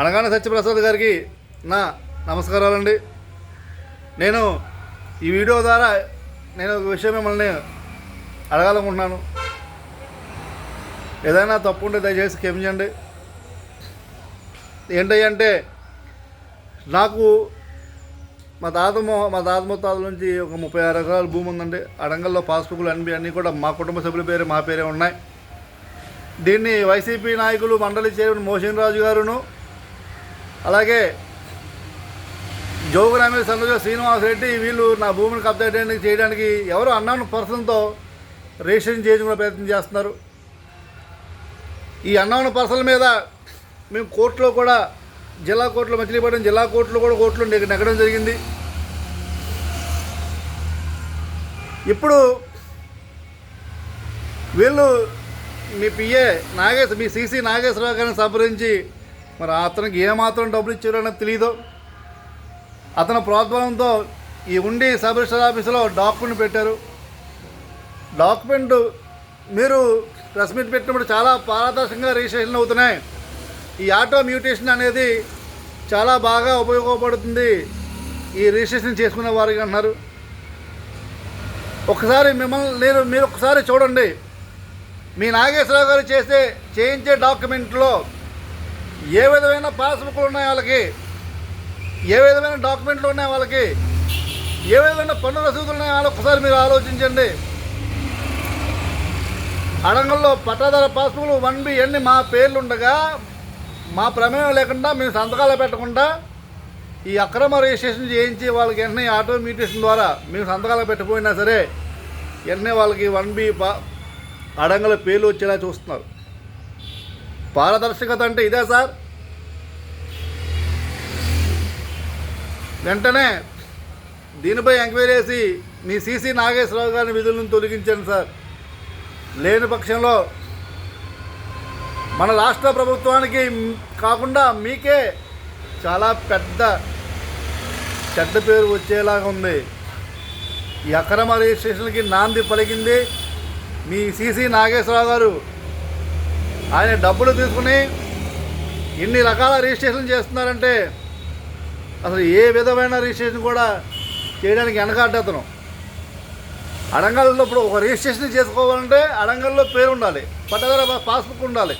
అనగానే సత్యప్రసాద్ గారికి నా నమస్కారాలండి. నేను ఈ వీడియో ద్వారా నేను ఒక విషయం మిమ్మల్ని అడగాలనుకుంటున్నాను. ఏదైనా తప్పు ఉంటే దయచేసి క్షమించండి. ఏంటంటే నాకు మా తాత మా తాత ముత్తాతల నుంచి ఒక ముప్పై ఆరు ఎకరాల భూమి ఉందండి. అడంగల్లో పాస్బుక్లు అన్ని అన్నీ కూడా మా కుటుంబ సభ్యుల పేరు మా పేరే ఉన్నాయి. దీన్ని వైసీపీ నాయకులు మండలి చైర్మన్ మోషన్ రాజు గారును అలాగే జోగురామి సంతోష శ్రీనివాస్ రెడ్డి వీళ్ళు నా భూమిని కబ్జా చేయడానికి ఎవరు అన్నాను పర్సన్తో రిజిస్ట్రేషన్ చేయించుకునే ప్రయత్నం చేస్తున్నారు. ఈ అన్నవన పర్సన్ల మీద మేము కోర్టులో కూడా జిల్లా కోర్టులో మచిలీపట్నం జిల్లా కోర్టులో కూడా కోర్టులో నెగ్గడం జరిగింది. ఇప్పుడు వీళ్ళు మీ పిఏ నాగేశ్వర మీ సీసీ నాగేశ్వరరావు గారిని సంప్రదించి మరి అతనికి ఏమాత్రం డబ్బులు ఇచ్చారో అనేది తెలియదు అతని ప్రోద్బలంతో ఈ ఉండి సబ్ రిజిస్టర్ ఆఫీసులో డాక్యుమెంట్ పెట్టారు. డాక్యుమెంట్ మీరు ప్రెస్ మీట్ పెట్టినప్పుడు చాలా పారదర్శకంగా రిజిస్ట్రేషన్ అవుతున్నాయి. ఈ ఆటో మ్యూటేషన్ అనేది చాలా బాగా ఉపయోగపడుతుంది. ఈ రిజిస్ట్రేషన్ చేసుకునే వారికి అన్నారు ఒకసారి మిమ్మల్ని నేను మీరు ఒకసారి చూడండి. మీ నాగేశ్వరరావు గారు చేసే చేయించే డాక్యుమెంట్లో ఏ విధమైన పాస్బుక్లు ఉన్నాయి వాళ్ళకి? ఏ విధమైన డాక్యుమెంట్లు ఉన్నాయి వాళ్ళకి? ఏ విధమైన పన్ను రసీదులు ఉన్నాయి వాళ్ళు ఒకసారి మీరు ఆలోచించండి. అడంగల్లో పట్టాదార పాస్బుక్లు వన్ బి ఎన్ని మా పేర్లు ఉండగా మా ప్రమేయం లేకుండా మేము సంతకాలు పెట్టకుండా ఈ అక్రమ రిజిస్ట్రేషన్ చేయించి వాళ్ళకి వెంటనే ఆటో మ్యూటేషన్ ద్వారా మేము సంతకాలు పెట్టకపోయినా సరే వెంటనే వాళ్ళకి వన్ బి అడంగల పేర్లు వచ్చేలా చూస్తున్నారు. పారదర్శకత అంటే ఇదే సార్. వెంటనే దీనిపై ఎంక్వైరీ చేసి మీ సీసీ నాగేశ్వరరావు గారిని విధులను తొలగించండి సార్. లేని పక్షంలో మన రాష్ట్ర ప్రభుత్వానికి కాకుండా మీకే చాలా పెద్ద చెడ్డ పేరు వచ్చేలాగా ఉంది. ఈ అక్రమ రిజిస్ట్రేషన్కి నాంది పలికింది మీ సీసీ నాగేశ్వరరావు గారు. ఆయన డబ్బులు తీసుకుని ఇన్ని రకాల రిజిస్ట్రేషన్ చేస్తున్నారంటే అసలు ఏ విధమైన రిజిస్ట్రేషన్ కూడా చేయడానికి వెనకాడ్డతను అడంగల్లో ఇప్పుడు ఒక రిజిస్ట్రేషన్ చేసుకోవాలంటే అడంగల్లో పేరు ఉండాలి. పట్టదార పాస్బుక్ ఉండాలి.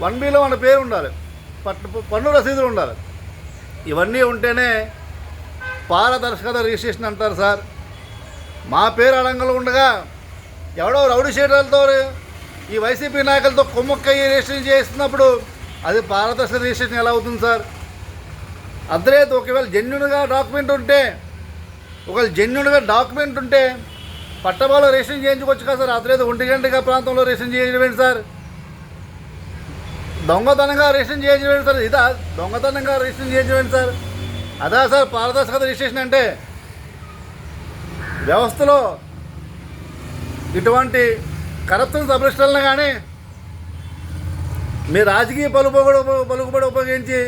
వన్ బీలో మన పేరు ఉండాలి. పట్ పన్ను రసీదులు ఉండాలి. ఇవన్నీ ఉంటేనే పారదర్శకత రిజిస్ట్రేషన్ అంటారు సార్. మా పేరు అడంగలు ఉండగా ఎవడో రౌడీ షీటర్లతో ఈ వైసీపీ నాయకులతో కొమ్మక్కయ్య రిజిస్ట్రేషన్ చేస్తున్నప్పుడు అది పారదర్శక రిజిస్ట్రేషన్ ఎలా అవుతుంది సార్? అర్థలేదు ఒకవేళ జెన్యున్గా డాక్యుమెంట్ ఉంటే ఒకవేళ జెన్యున్గా డాక్యుమెంట్ ఉంటే పట్టబాలో రిజిస్ట్రేషన్ చేయించుకోవచ్చు కదా సార్? అర్థలేదు ఒంటి ప్రాంతంలో రిజిస్ట్రేషన్ చేయించడం సార్? దొంగతనంగా రిజిస్ట్రేషన్ చేయించడం సార్? ఇదా దొంగతనంగా రిజిస్ట్రేషన్ చేయించడం సార్? అదా సార్ పారదర్శకత రిజిస్ట్రేషన్ అంటే వ్యవస్థలో ఇటువంటి కరప్షన్ సబ్రిస్టర్లను కానీ మీ రాజకీయ పలుకుబడి పలుకుబడి ఉపయోగించి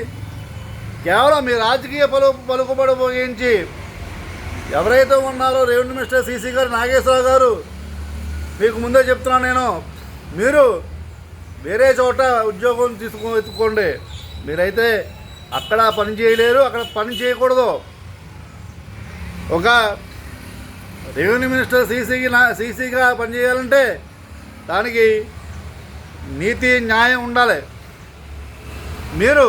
కేవలం మీ రాజకీయ పలు పలుకుబడి ఉపయోగించి ఎవరైతే ఉన్నారో రెవెన్యూ మినిస్టర్ సీసీ గారు నాగేశ్వరరావు గారు మీకు ముందే చెప్తున్నాను నేను మీరు వేరే చోట ఉద్యోగం తీసుకో ఎత్తుకోండి. మీరైతే అక్కడ పని చేయలేరు అక్కడ పని చేయకూడదు. ఒక రెవెన్యూ మినిస్టర్ సీసీకి నా సీసీగా పనిచేయాలంటే దానికి నీతి న్యాయం ఉండాలి. మీరు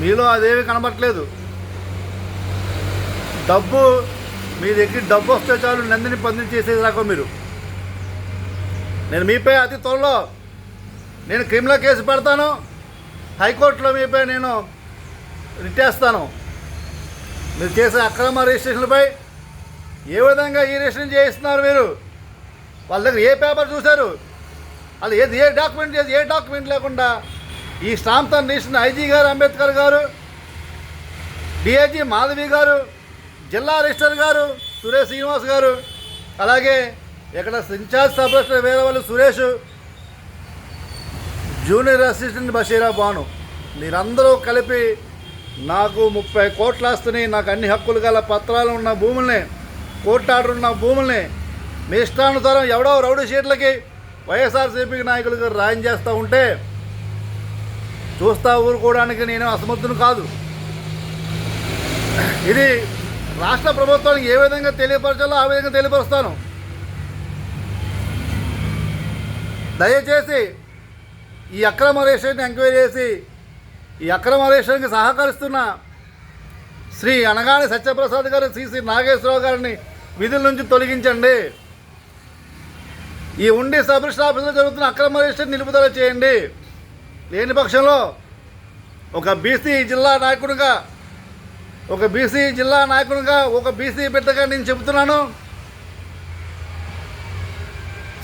మీలో అదేమి కనబట్టలేదు డబ్బు మీ దగ్గర డబ్బు వస్తే చాలు నందిని పందిని చేసేది రాకో మీరు. నేను మీపై అతి త్వరలో నేను క్రిమినల్ కేసు పెడతాను. హైకోర్టులో మీపై నేను రిట్టేస్తాను మీరు చేసే అక్రమ రిజిస్ట్రేషన్లపై ఏ విధంగా ఈ రిజిస్ట్రేషన్ చేయిస్తున్నారు మీరు? వాళ్ళ దగ్గర ఏ పేపర్ చూశారు? వాళ్ళు ఏది ఏ డాక్యుమెంట్ చేసి ఏ డాక్యుమెంట్ లేకుండా ఈ స్టాంప్ తీసిన ఐజీ గారు అంబేద్కర్ గారు డిఐజీ మాధవి గారు జిల్లా రిజిస్టర్ గారు సురేష్ శ్రీనివాస్ గారు అలాగే ఇక్కడ ఇన్ఛార్జ్ సబ్ రిజిస్టర్ వేరేవాళ్ళు సురేష్ జూనియర్ అసిస్టెంట్ బషీరా బాను మీరందరూ కలిపి నాకు ముప్పై కోట్ల ఆస్తిని నాకు అన్ని హక్కులు గల పత్రాలు ఉన్న భూముల్ని కోర్టు ఆర్డర్ ఉన్న భూముల్ని మీ ఇష్టానుసారం ఎవడో రౌడీ షీట్లకి వైఎస్ఆర్సీపీ నాయకులకు రాయం చేస్తూ ఉంటే చూస్తా ఊరుకోవడానికి నేను అసమర్థును కాదు. ఇది రాష్ట్ర ప్రభుత్వానికి ఏ విధంగా తెలియపరచాలో ఆ విధంగా తెలియపరుస్తాను. దయచేసి ఈ అక్రమ రేషన్ని ఎంక్వైరీ చేసి ఈ అక్రమ రేషన్కి సహకరిస్తున్న శ్రీ అనగాని సత్యప్రసాద్ గారు శ్రీ శ్రీ నాగేశ్వరరావు గారిని విధుల నుంచి తొలగించండి. ఈ ఉండి సబ్ రిజిస్టర్ ఆఫీసులో జరుగుతున్న అక్రమ రిజిస్టర్ నిలుపుదల చేయండి. లేని పక్షంలో ఒక బీసీ జిల్లా నాయకుడిగా ఒక బీసీ జిల్లా నాయకుడిగా ఒక బీసీ బిడ్డగా నేను చెబుతున్నాను.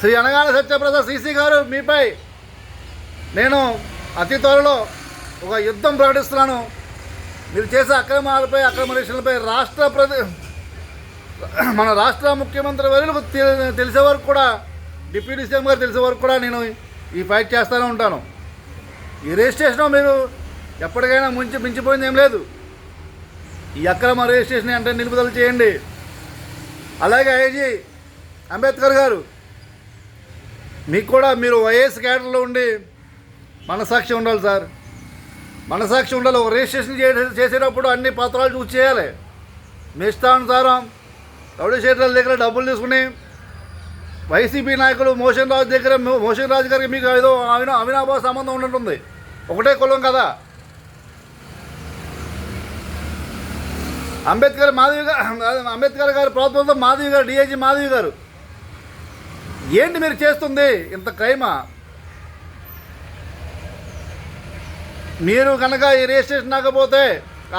శ్రీ అనగాన సత్యప్రసాద్ సీసీ గారు మీపై నేను అతి త్వరలో ఒక యుద్ధం ప్రకటిస్తున్నాను. మీరు చేసే అక్రమాలపై అక్రమ రిజిస్టర్లపై రాష్ట్ర ప్రతి మన రాష్ట్ర ముఖ్యమంత్రి వరకు తెలిసే వరకు కూడా డిప్యూటీ సీఎం గారు తెలిసే వరకు కూడా నేను ఈ ఫైట్ చేస్తూనే ఉంటాను. ఈ రిజిస్ట్రేషన్ మీరు ఎప్పటికైనా ముంచి మించిపోయింది ఏం లేదు. ఈ అక్రమ రిజిస్ట్రేషన్ అంటే నిలుపుదల చేయండి. అలాగే ఐజీ అంబేద్కర్ గారు మీకు కూడా మీరు వైఎస్ క్యాడర్లో ఉండి మనసాక్షి ఉండాలి సార్. మనసాక్షి ఉండాలి. ఒక రిజిస్ట్రేషన్ చే- చేసేటప్పుడు అన్ని పత్రాలు చూసి చేయాలి. మీ ఇష్టానుసారం రౌడీ షీటర్ల దగ్గర డబ్బులు తీసుకుని వైసీపీ నాయకులు మోషన్ రాజు దగ్గర మోషన్ రాజు గారికి మీకు ఏదో అవినా అవినాభావ సంబంధం ఉన్నట్టుంది. ఒకటే కులం కదా. అంబేద్కర్ మాధవి గారు అంబేద్కర్ గారి ప్రభుత్వంతో మాధవి గారు డిఐజీ మాధవి గారు. ఏంటి మీరు చేస్తుంది ఇంత క్రైమా? మీరు కనుక ఈ రిజిస్ట్రేషన్ ఆకపోతే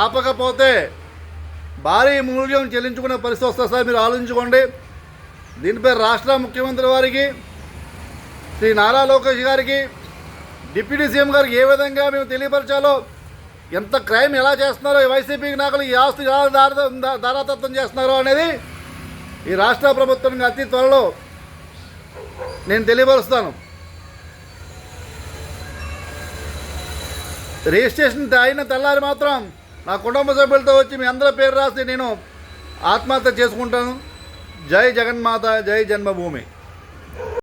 ఆపకపోతే భారీ మూల్యం చెల్లించుకునే పరిస్థితి వస్తుంది సార్ మీరు ఆలోచించుకోండి. దీనిపై రాష్ట్ర ముఖ్యమంత్రి వారికి శ్రీ నారా లోకేష్ గారికి డిప్యూటీ సీఎం గారికి ఏ విధంగా మేము తెలియపరచాలో ఎంత క్రైమ్ ఎలా చేస్తున్నారో వైసీపీకి వైసీపీ నాయకులు ఈ ఆస్తి ఎలా దారాతత్వం చేస్తున్నారో అనేది ఈ రాష్ట్ర ప్రభుత్వం అతి త్వరలో నేను తెలియపరుస్తాను. రిజిస్ట్రేషన్ అయిన తెల్లారి మాత్రం నా కుటుంబ సభ్యులతో వచ్చి మీ అందరి పేరు రాసి నేను ఆత్మహత్య చేసుకుంటాను. जय जगन्माता जय जन्मभूमि।